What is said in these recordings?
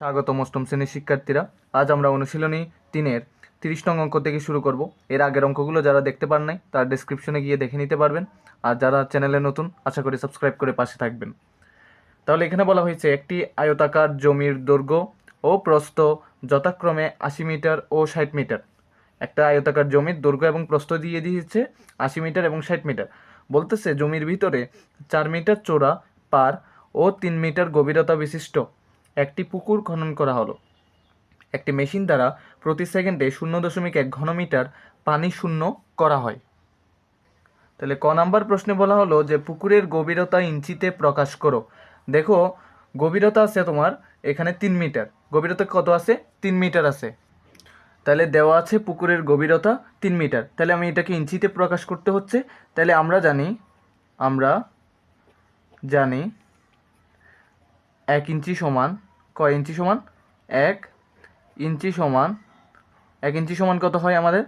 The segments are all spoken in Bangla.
স্বাগত অষ্টম শ্রেণির শিক্ষার্থীরা। আজ আমরা অনুশীলনী তিনের তিরিশ নং অঙ্ক থেকে শুরু করব। এর আগের অঙ্কগুলো যারা দেখতে পান নাই, তার ডিসক্রিপশনে গিয়ে দেখে নিতে পারবেন। আর যারা চ্যানেলে নতুন, আশা করি সাবস্ক্রাইব করে পাশে থাকবেন। তাহলে এখানে বলা হয়েছে, একটি আয়তাকার জমির দৈর্ঘ্য ও প্রস্থ যথাক্রমে আশি মিটার ও ষাট মিটার। একটা আয়তাকার জমির দৈর্ঘ্য এবং প্রস্থ দিয়ে দিয়েছে আশি মিটার এবং ষাট মিটার। বলতেছে, জমির ভিতরে চার মিটার চোরা পার ও তিন মিটার গভীরতা বিশিষ্ট। একটি পুকুর খনন করা হলো। একটি মেশিন দ্বারা প্রতি সেকেন্ডে শূন্য দশমিক এক ঘনমিটার পানি শূন্য করা হয়। তাহলে ক নাম্বার প্রশ্নে বলা হলো যে, পুকুরের গভীরতা ইঞ্চিতে প্রকাশ করো। দেখো, গভীরতা আছে তোমার এখানে তিন মিটার। গভীরতা কত আছে? তিন মিটার আছে। তাহলে দেওয়া আছে পুকুরের গভীরতা তিন মিটার। তাহলে আমি এটাকে ইঞ্চিতে প্রকাশ করতে হচ্ছে। তাহলে আমরা জানি আমরা জানি এক ইঞ্চি সমান কয় ইঞ্চি সমান? এক ইঞ্চি সমান, এক ইঞ্চি সমান কত হয় আমাদের?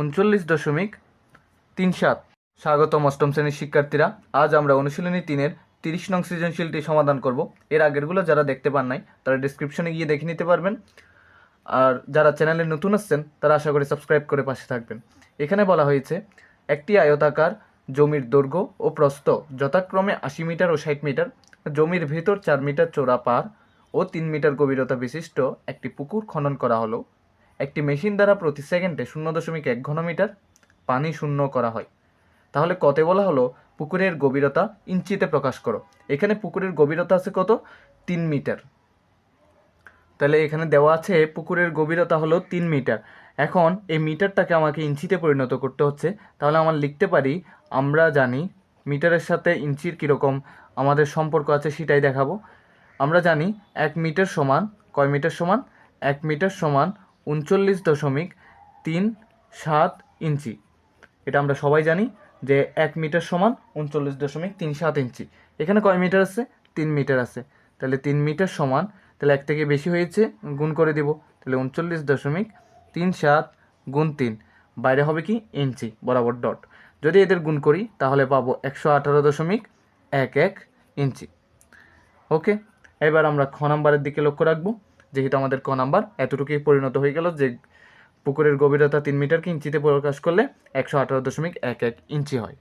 উনচল্লিশ দশমিক তিন সাত। স্বাগতম অষ্টম শ্রেণির শিক্ষার্থীরা, আজ আমরা অনুশীলনী তিনের তিরিশ নং সৃজনশীলটি সমাধান করব। এর আগেরগুলো যারা দেখতে পান নাই, তারা ডিসক্রিপশনে গিয়ে দেখে নিতে পারবেন। আর যারা চ্যানেলে নতুন আসছেন, তারা আশা করি সাবস্ক্রাইব করে পাশে থাকবেন। এখানে বলা হয়েছে, একটি আয়তাকার জমির দৈর্ঘ্য ও প্রস্থ যথাক্রমে আশি মিটার ও ষাট মিটার। জমির ভেতর চার মিটার চোরা পার। ও তিন মিটার গভীরতা বিশিষ্ট একটি পুকুর খনন করা হলো। একটি মেশিন দ্বারা প্রতি সেকেন্ডে শূন্য দশমিক এক ঘনমিটার পানি শূন্য করা হয়। তাহলে কতে বলা হলো? পুকুরের গভীরতা ইঞ্চিতে প্রকাশ করো। এখানে পুকুরের গভীরতা আছে কত? তিন মিটার। তাহলে এখানে দেওয়া আছে পুকুরের গভীরতা হলো তিন মিটার। এখন এই মিটারটাকে আমাকে ইঞ্চিতে পরিণত করতে হচ্ছে। তাহলে আমার লিখতে পারি, আমরা জানি মিটারের সাথে ইঞ্চির কীরকম আমাদের সম্পর্ক আছে সেটাই দেখাবো। আমরা জানি এক মিটার সমান, কয় মিটার সমান? এক মিটার সমান উনচল্লিশ দশমিক তিন সাত ইঞ্চি। এটা আমরা সবাই জানি যে এক মিটার সমান উনচল্লিশ দশমিক তিন সাত ইঞ্চি। এখানে কয় মিটার আছে? তিন মিটার আছে। তাহলে তিন মিটার সমান, তাহলে এক থেকে বেশি হয়েছে, গুণ করে দিব। তাহলে উনচল্লিশ দশমিক তিন সাত গুণ তিন, বাইরে হবে কি? ইঞ্চি, বরাবর ডট। যদি এদের গুণ করি, তাহলে পাবো একশো আঠারো দশমিক এক এক ইঞ্চি। ওকে? এবার আমরা খ নাম্বারের দিকে লক্ষ্য রাখব। যেহেতু আমাদের ক নাম্বার এতটুকুই পরিণত হয়ে গেল যে পুকুরের গভীরতা তিন মিটারকে ইঞ্চিতে প্রকাশ করলে একশো আঠারো দশমিক এক এক ইঞ্চি হয়।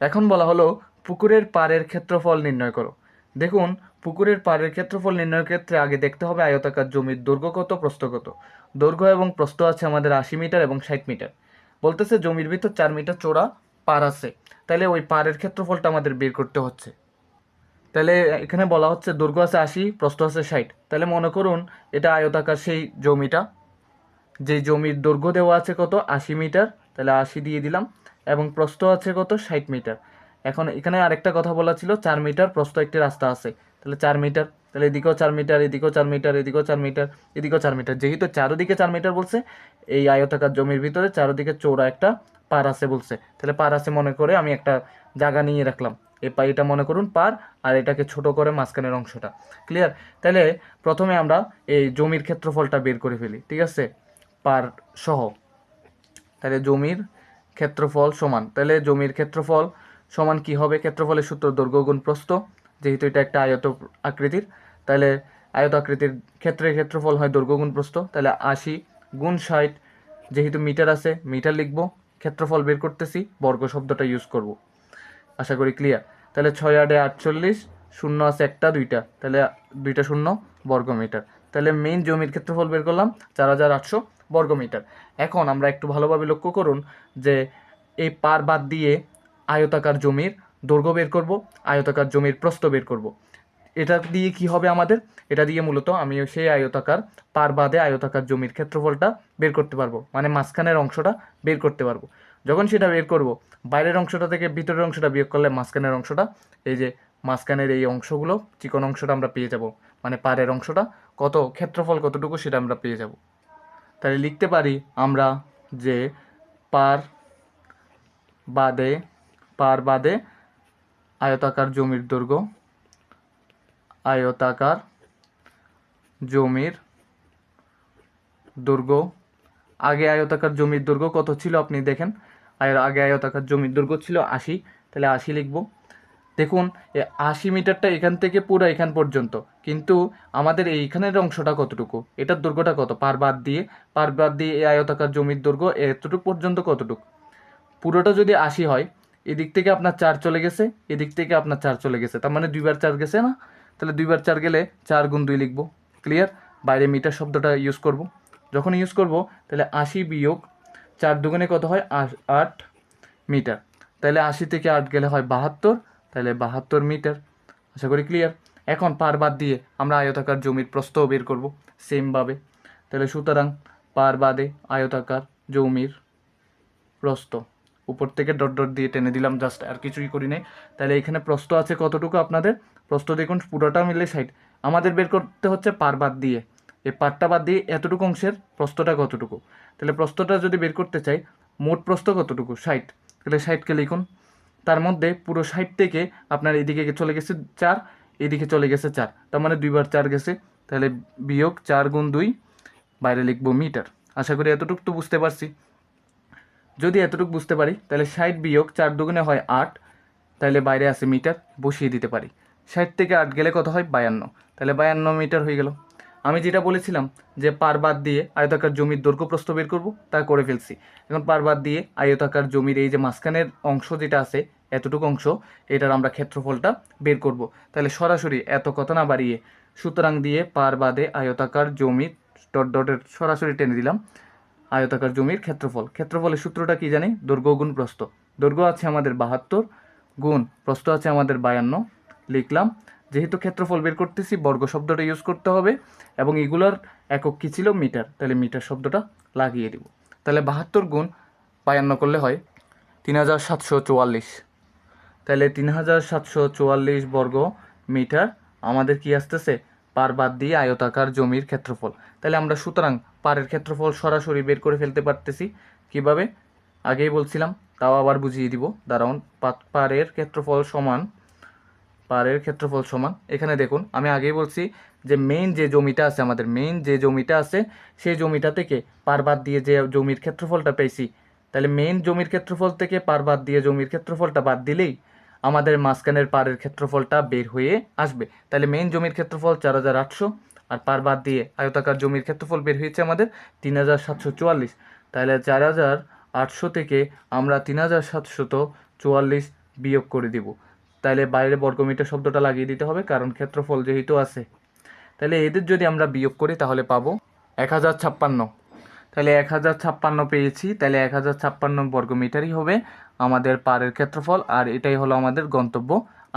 এখন বলা হলো, পুকুরের পাড়ের ক্ষেত্রফল নির্ণয় করো। দেখুন, পুকুরের পাড়ের ক্ষেত্রফল নির্ণয়ের ক্ষেত্রে আগে দেখতে হবে আয়তাকার জমির দৈর্ঘ্য কত, প্রস্থ কত। দৈর্ঘ্য এবং প্রস্থ আছে আমাদের আশি মিটার এবং ষাট মিটার। বলতেছে জমির ভিতর চার মিটার চোরা পার আছে। তাহলে ওই পাড়ের ক্ষেত্রফলটা আমাদের বের করতে হচ্ছে। তাহলে এখানে বলা হচ্ছে দৈর্ঘ্য আছে আশি, প্রস্থ আছে ষাট। তাহলে মনে করুন এটা আয়তাকার সেই জমিটা। যে জমির দৈর্ঘ্য দেওয়া আছে কত? আশি মিটার। তাহলে আশি দিয়ে দিলাম। এবং প্রস্থ আছে কত? ষাট মিটার। এখন এখানে আরেকটা কথা বলা ছিল, চার মিটার, প্রস্থ একটি রাস্তা আছে। তাহলে চার মিটার। তাহলে এদিকেও চার মিটার, এদিকেও চার মিটার, এদিকেও চার মিটার, এদিকেও চার মিটার। যেহেতু চারোদিকে চার মিটার বলছে, এই আয়তাকার জমির ভিতরে চারোদিকে চৌড়া একটা পার আছে বলছে। তাহলে পার আছে মনে করে আমি একটা জায়গা নিয়ে রাখলাম। পা এটা মনে করুন পার আর এটাকে ছোট করে মাঝখানের অংশটা। ক্লিয়ার তাহলে প্রথমে আমরা এই জমির ক্ষেত্রফলটা বের করে ফেলি, ঠিক আছে? পার সহ। তাহলে জমির ক্ষেত্রফল সমান। তাহলে জমির ক্ষেত্রফল সমান কি হবে? ক্ষেত্রফলের সূত্র দৈর্ঘ্য গুণ প্রস্থ, যেহেতু এটা একটা আয়ত আকৃতির। তাহলে আয়ত আকৃতির ক্ষেত্রের ক্ষেত্রফল হয় দৈর্ঘ্য গুণ প্রস্থ। তাহলে আশি গুণ ষাট, যেহেতু মিটার আছে, মিটার লিখব। ক্ষেত্রফল বের করতেছি, বর্গ শব্দটা ইউজ করব। আশা করি ক্লিয়ার তাহলে ছয় আটে আটচল্লিশ, শূন্য আছে একটা, দুইটা। তাহলে দুইটা শূন্য বর্গ মিটার তাহলে মেইন জমির ক্ষেত্রফল বের করলাম চার হাজার আটশো বর্গ মিটার এখন আমরা একটু ভালোভাবে লক্ষ্য করুন যে এই পার বাদ দিয়ে আয়তাকার জমির দৈর্ঘ্য বের করব, আয়তাকার জমির প্রস্থ বের করব। এটা দিয়ে কি হবে আমাদের? এটা দিয়ে মূলত আমি সেই আয়তাকার পার বাদে আয়তাকার জমির ক্ষেত্রফলটা বের করতে পারব। মানে মাঝখানের অংশটা বের করতে পারব। যখন সেটা বের করব, বাইরের অংশটা থেকে ভিতরের অংশটা বিয়োগ করলে মাঝখানের অংশটা, এই যে মাঝখানের এই অংশগুলো, চিকন অংশটা আমরা পেয়ে যাব। মানে পারের অংশটা, কত ক্ষেত্রফল কতটুকু সেটা আমরা পেয়ে যাব। তাহলে লিখতে পারি আমরা যে পার বাদে পার বাদে আয়তাকার জমির দৈর্ঘ্য, আয়তাকার জমির দৈর্ঘ্য, আগে আয়তাকার জমির দৈর্ঘ্য কত ছিল আপনি দেখেন। আর আগে আয়তাকার জমির দৈর্ঘ্য ছিল আশি, তাহলে আশি লিখব। দেখুন আশি মিটারটা এখান থেকে পুরো এখান পর্যন্ত, কিন্তু আমাদের এইখানের অংশটা কতটুকু? এটার দৈর্ঘ্যটা কত? পার বাদ দিয়ে, পার বাদ দিয়ে এই আয়তাকার জমির দৈর্ঘ্য এতটুকু পর্যন্ত কতটুকু? পুরোটা যদি আশি হয়, এদিক থেকে আপনার চার চলে গেছে, এদিক থেকে আপনার চার চলে গেছে, তার মানে দুইবার চার গেছে না? তাহলে দুইবার চার গেলে চার গুণ দুই লিখব। ক্লিয়ার? বাইরে মিটার শব্দটা ইউজ করব। যখন ইউজ করব, তাহলে আশি বিয়োগ চার দুগুণে কত হয়? আট মিটার। তাহলে আশি থেকে আট গেলে হয় বাহাত্তর তাহলে বাহাত্তর মিটার। আশা করি ক্লিয়ার এখন পার বাদ দিয়ে আমরা আয়তাকার জমির প্রস্থও বের করব সেমভাবে তাহলে সুতরাং পার বাদে আয়তাকার জমির প্রস্থ। উপর থেকে ডট ডট দিয়ে টেনে দিলাম জাস্ট আর কিছুই করি নাই। তাহলে এখানে প্রস্থ আছে কতটুকু আপনাদের? প্রস্থ দেখুন পুরোটা মিলে ষাট। আমাদের বের করতে হচ্ছে পার বাদ দিয়ে। এই পারটা বাদ দিয়ে এতটুকু অংশের প্রস্থটা কতটুকু? তাহলে প্রস্থটা যদি বের করতে চাই, মোট প্রস্থ কতটুকু? ষাট। তাহলে ষাটকে লিখুন। তার মধ্যে পুরো ষাট থেকে আপনার এদিকে চলে গেছে চার, এদিকে চলে গেছে চার। তার মানে দুইবার চার গেছে। তাহলে বিয়োগ চার গুণ দুই, বাইরে লিখব মিটার। আশা করি এতটুকু তো বুঝতে পারছি। যদি এতটুকু বুঝতে পারি, তাহলে ষাট বিয়োগ চার দুগুণে হয় আট, তাহলে বাইরে আছে মিটার, বসিয়ে দিতে পারি। ষাট থেকে আট গেলে কত হয়? বায়ান্ন। তাহলে বায়ান্ন মিটার হয়ে গেল। আমি যেটা বলেছিলাম যে পার বাদ দিয়ে আয়তাকার জমির দৈর্ঘ্য প্রস্থ বের করব, তা করে ফেলছি। এখন পার বাদ দিয়ে আয়তাকার জমির এই যে মাঝখানের অংশ যেটা আছে, এতটুকু অংশ, এটার আমরা ক্ষেত্রফলটা বের করব। তাহলে সরাসরি এত কথা না বাড়িয়ে, সুতরাং দিয়ে পার বাদে আয়তাকার জমি ডট ডটের সরাসরি টেনে দিলাম, আয়তাকার জমির ক্ষেত্রফল। ক্ষেত্রফলের সূত্রটা কি জানি? দৈর্ঘ্য গুণ প্রস্থ। দৈর্ঘ্য আছে আমাদের বাহাত্তর, গুণ প্রস্থ আছে আমাদের বায়ান্ন, লিখলাম যেহেতু ক্ষেত্রফল বের করতেছি, বর্গ শব্দটা ইউজ করতে হবে এবং এগুলোর একক কী ছিল? মিটার। তাহলে মিটার শব্দটা লাগিয়ে দিব। তাহলে বাহাত্তর গুণ বায়ান্ন করলে হয় তিন হাজার সাতশো চুয়াল্লিশ। তাহলে তিন হাজার সাতশো চুয়াল্লিশ বর্গ মিটার আমাদের কি আসতেছে? পার বাদ দিয়ে আয়তাকার জমির ক্ষেত্রফল। তাহলে আমরা সুতরাং পারের ক্ষেত্রফল সরাসরি বের করে ফেলতে পারতেছি। কীভাবে? আগেই বলছিলাম, তাও আবার বুঝিয়ে দিব। দাঁড়াউন পা- পারের ক্ষেত্রফল সমান পারের ক্ষেত্রফল সমান। এখানে দেখুন, আমি আগেই বলছি যে মেইন যে জমিটা আছে, আমাদের মেইন যে জমিটা আছে, সেই জমিটা থেকে পার বাদ দিয়ে যে জমির ক্ষেত্রফলটা পেয়েছি, তাহলে মেইন জমির ক্ষেত্রফল থেকে পার বাদ দিয়ে জমির ক্ষেত্রফলটা বাদ দিলেই আমাদের মাঝখানের পারের ক্ষেত্রফলটা বের হয়ে আসবে। তাহলে মেইন জমির ক্ষেত্রফল চার হাজার আটশো আর পার বাদ দিয়ে আয়তাকার জমির ক্ষেত্রফল বের হয়েছে আমাদের তিন হাজার সাতশো চুয়াল্লিশ। তাহলে চার হাজার আটশো থেকে আমরা তিন হাজার সাতশত চুয়াল্লিশ বিয়োগ করে দিব। তাহলে বাইরে বর্গমিটার শব্দটা লাগিয়ে দিতে হবে, কারণ ক্ষেত্রফল যেহেতু আছে। তাহলে এদের যদি আমরা বিয়োগ করি, তাহলে পাবো এক হাজার ছাপ্পান্ন। তাহলে এক হাজার ছাপ্পান্ন পেয়েছি তাহলে এক হাজার ছাপ্পান্ন বর্গমিটারই হবে আমাদের পারের ক্ষেত্রফল, আর এটাই হলো আমাদের গন্তব্য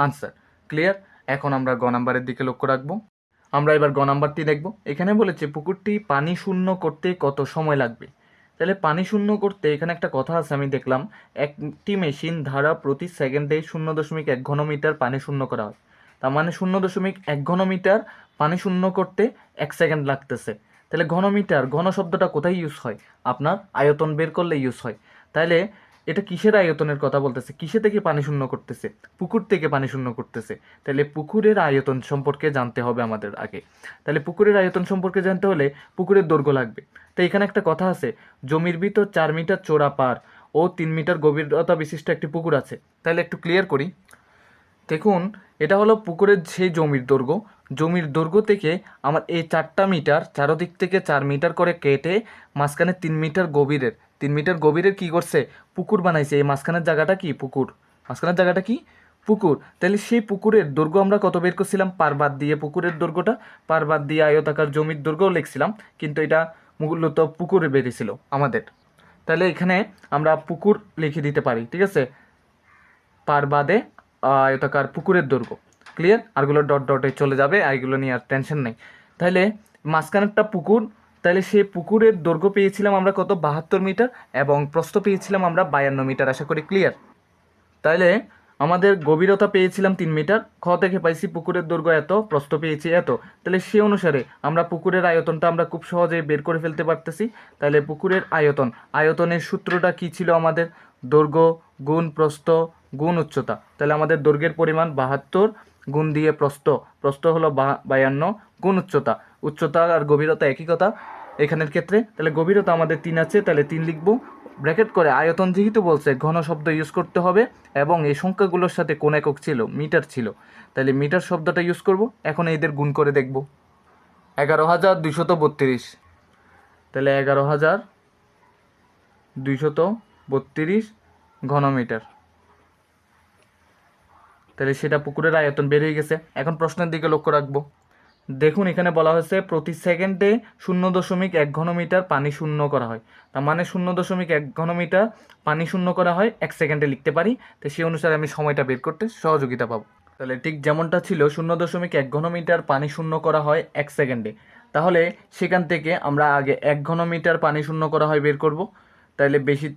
আনসার। ক্লিয়ার? এখন আমরা গ নাম্বারের দিকে লক্ষ্য রাখব। আমরা এবার গ নাম্বারটি দেখব। এখানে বলেছে, পুকুরটি পানি শূন্য করতে কত সময় লাগবে? তাহলে পানি শূন্য করতে এখানে একটা কথা আছে, আমি দেখলাম। একটি মেশিন ধারা প্রতি সেকেন্ডে শূন্য দশমিক এক ঘনমিটার পানি শূন্য করা হয়। তার মানে শূন্য দশমিক এক ঘনমিটার পানি শূন্য করতে এক সেকেন্ড লাগতেছে। তাহলে ঘনমিটার, ঘন শব্দটা কোথায় ইউজ হয়? আপনার আয়তন বের করলে ইউজ হয়। তাহলে এটা কিসের আয়তনের কথা বলতেছে? কিসে থেকে পানি শূন্য করতেছে? পুকুর থেকে পানি শূন্য করতেছে। তাহলে পুকুরের আয়তন সম্পর্কে জানতে হবে আমাদের আগে। তাহলে পুকুরের আয়তন সম্পর্কে জানতে হলে পুকুরের দৈর্ঘ্য লাগবে। তো এখানে একটা কথা আছে, জমির ভিতর চার মিটার চোরা পার ও তিন মিটার গভীরতা বিশিষ্ট একটি পুকুর আছে। তাহলে একটু ক্লিয়ার করি। দেখুন, এটা হলো পুকুরের সেই জমির দৈর্ঘ্য। জমির দৈর্ঘ্য থেকে আমার এই চারটা মিটার চারোদিক থেকে চার মিটার করে কেটে মাঝখানে তিন মিটার গভীরের তিন মিটার গভীরের কি করছে? পুকুর বানাইছে। এই মাঝখানের জায়গাটা কি? পুকুর। মাঝখানের জায়গাটা কি? পুকুর। তাহলে সেই পুকুরের দৈর্ঘ্য আমরা কত বের করছিলাম? পারবাদ দিয়ে পুকুরের দৈর্ঘ্যটা পারবাদ দিয়ে আয়তাকার জমির দৈর্ঘ্যও লিখছিলাম, কিন্তু এটা মূলত পুকুরে বেরিয়েছিল আমাদের। তাহলে এখানে আমরা পুকুর লিখে দিতে পারি, ঠিক আছে? পার বাদে আয়তাকার পুকুরের দৈর্ঘ্য ক্লিয়ার আরগুলো ডট ডটে চলে যাবে, আর এগুলো নিয়ে আর টেনশন নেই। তাহলে মাঝখানেরটা পুকুর তাহলে সেই পুকুরের দৈর্ঘ্য পেয়েছিলাম আমরা কত? বাহাত্তর মিটার এবং প্রস্থ পেয়েছিলাম আমরা বায়ান্ন মিটার, আশা করি ক্লিয়ার তাহলে আমাদের গভীরতা পেয়েছিলাম তিন মিটার, খ থেকে পাইছি পুকুরের দৈর্ঘ্য এত, প্রস্থ পেয়েছি এত। তাহলে সে অনুসারে আমরা পুকুরের আয়তনটা আমরা খুব সহজেই বের করে ফেলতে পারতেছি। তাহলে পুকুরের আয়তন, আয়তনের সূত্রটা কি ছিল আমাদের? দৈর্ঘ্য গুণ প্রস্থ গুণ উচ্চতা। তাহলে আমাদের দৈর্ঘ্যের পরিমাণ বাহাত্তর গুণ দিয়ে প্রস্থ প্রস্থ হলো বা- বায়ান্ন গুণ উচ্চতা। উচ্চতা আর গভীরতা একই কথা। এখানের ক্ষেত্রে। তাহলে গভীরতা আমাদের তিন আছে, তাহলে তিন লিখব। ব্র্যাকেট করে আয়তন যেহেতু বলছে, ঘন শব্দ ইউজ করতে হবে এবং এই সংখ্যাগুলোর সাথে কোন একক ছিল, মিটার ছিল। তাহলে মিটার শব্দটা ইউজ করব, এখন এদের গুণ করে দেখব। এগারো হাজার দুইশত বত্রিশ। তাহলে এগারো হাজার দুইশত বত্রিশ ঘনমিটার তাহলে সেটা পুকুরের আয়তন হয়ে গেছে। এখন প্রশ্নের দিকে লক্ষ্য রাখব। দেখুন, এখানে বলা হয়েছে প্রতি সেকেন্ডে শূন্য দশমিক এক ঘনমিটার পানি শূন্য করা হয়। তার মানে শূন্য দশমিক এক ঘনমিটার পানি শূন্য করা হয়, এক সেকেন্ডে লিখতে পারি। তো সেই অনুসারে আমি সময়টা বের করতে সহযোগিতা পাবো। তাহলে ঠিক যেমনটা ছিল, শূন্য দশমিক এক ঘনমিটার পানি শূন্য করা হয় এক সেকেন্ডে। তাহলে সেখান থেকে আমরা আগে এক ঘনমিটার পানি শূন্য করা হয় বের করব। তাহলে বেশি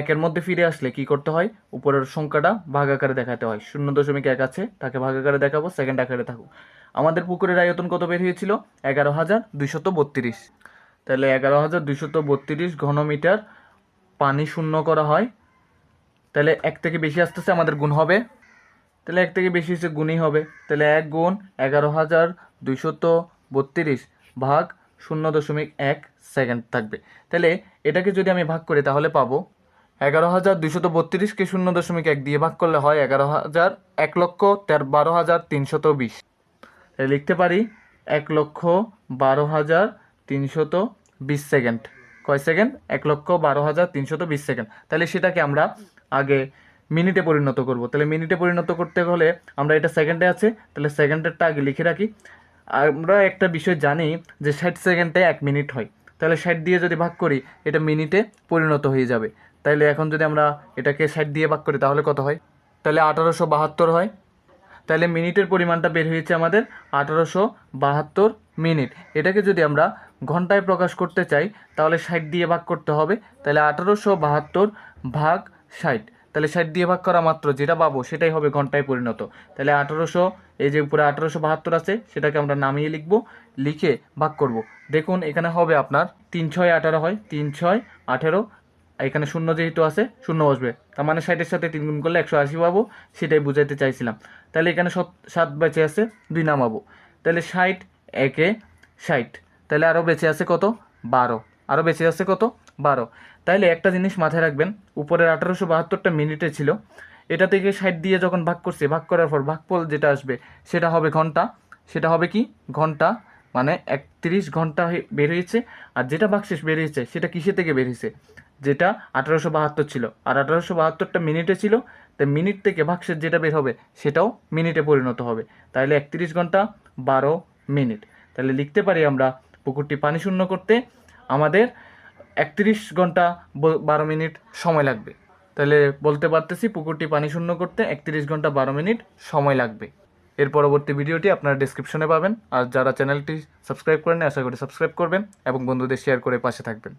একের মধ্যে ফিরে আসলে কি করতে হয়? উপরের সংখ্যাটা ভাগ আকারে দেখাতে হয়। শূন্য দশমিক এক আছে, তাকে ভাগ আকারে দেখাবো, সেকেন্ড আকারে থাকুক। আমাদের পুকুরের আয়তন কত বের হয়েছিল? এগারো হাজার দুইশত বত্রিশ। তাহলে এগারো হাজার দুইশত বত্রিশ ঘনমিটার পানি শূন্য করা হয়। তাহলে এক থেকে বেশি আসতেছে, আমাদের গুণ হবে। তাহলে এক থেকে বেশি হচ্ছে গুণই হবে। তাহলে এক গুণ এগারো হাজার দুইশত বত্রিশ ভাগ শূন্য দশমিক এক সেকেন্ড থাকবে। তাহলে এটাকে যদি আমি ভাগ করি, তাহলে পাবো এগারো হাজার দুইশত বত্রিশকে শূন্য দশমিক এক দিয়ে ভাগ করলে হয় এগারো হাজার এক লক্ষ তেরো, বারো হাজার তিনশত বিশ। লিখতে পারি এক লক্ষ বারো হাজার তিনশত বিশ সেকেন্ড। কয় সেকেন্ড? এক লক্ষ বারো হাজার তিনশত বিশ সেকেন্ড। তাহলে সেটাকে আমরা আগে মিনিটে পরিণত করব। তাহলে মিনিটে পরিণত করতে হলে আমরা এটা সেকেন্ডে আছে। তাহলে সেকেন্ডেরটা আগে লিখে রাখি। আমরা একটা বিষয় জানি যে ষাট সেকেন্ডে এক মিনিট হয়। তাহলে ষাট দিয়ে যদি ভাগ করি, এটা মিনিটে পরিণত হয়ে যাবে। তাইলে এখন যদি আমরা এটাকে ষাট দিয়ে ভাগ করি, তাহলে কত হয়? তাহলে আঠারোশো বাহাত্তর হয়। তাহলে মিনিটের পরিমাণটা বের হয়েছে আমাদের আঠারোশো বাহাত্তর মিনিট। এটাকে যদি আমরা ঘন্টায় প্রকাশ করতে চাই, তাহলে ষাট দিয়ে ভাগ করতে হবে। তাহলে আঠারোশো বাহাত্তর ভাগ ষাট। তাহলে ষাট দিয়ে ভাগ করা মাত্র যেটা পাবো, সেটাই হবে ঘন্টায় পরিণত। তাহলে আঠারোশো, এই যে উপরে আঠারোশো বাহাত্তর আছে, সেটাকে আমরা নামিয়ে লিখব, লিখে ভাগ করব। দেখুন, এখানে হবে আপনার তিন ছয় আঠারো হয়, তিন ছয় আঠেরো। এখানে শূন্য যেহেতু আছে, শূন্য বসবে। তার মানে ষাটের সাথে তিন গুণ করলে একশো আশি পাবো, সেটাই বুঝাইতে চাইছিলাম। তাহলে এখানে সত বেঁচে আছে, দুই নামাবো। তাহলে ষাট, একে ষাট। তাহলে আরও বেঁচে আছে কত? বারো। আরও বেঁচে আছে কত? বারো। তাইলে একটা জিনিস মাথায় রাখবেন, উপরের আঠারোশো বাহাত্তরটা মিনিটে ছিল। এটা থেকে ষাট দিয়ে যখন ভাগ করছে, ভাগ করার পর ভাগফল যেটা আসবে, সেটা হবে ঘণ্টা। সেটা হবে কি? ঘণ্টা। মানে একত্রিশ ঘণ্টা বের হয়েছে। আর যেটা বাকশেষ বেরিয়েছে সেটা কিসে থেকে বেরিয়েছে যেটা আঠারোশো বাহাত্তর ছিল। আর আঠারোশো বাহাত্তরটা মিনিটে ছিল তাই মিনিট থেকে ভাগশেষ যেটা বের হবে, সেটাও মিনিটে পরিণত হবে। তাহলে একত্রিশ ঘণ্টা বারো মিনিট। তাহলে লিখতে পারি আমরা, পুকুরটি পানি শূন্য করতে আমাদের একত্রিশ ঘণ্টা বারো মিনিট সময় লাগবে। তাহলে বলতে পারতেছি, পুকুরটি পানি শূন্য করতে একত্রিশ ঘণ্টা বারো মিনিট সময় লাগবে। এর পরবর্তী ভিডিওটি আপনারা ডিসক্রিপশনে পাবেন। আর যারা চ্যানেলটি সাবস্ক্রাইব করেন আশা করি সাবস্ক্রাইব করবেন এবং বন্ধুদের শেয়ার করে পাশে থাকবেন।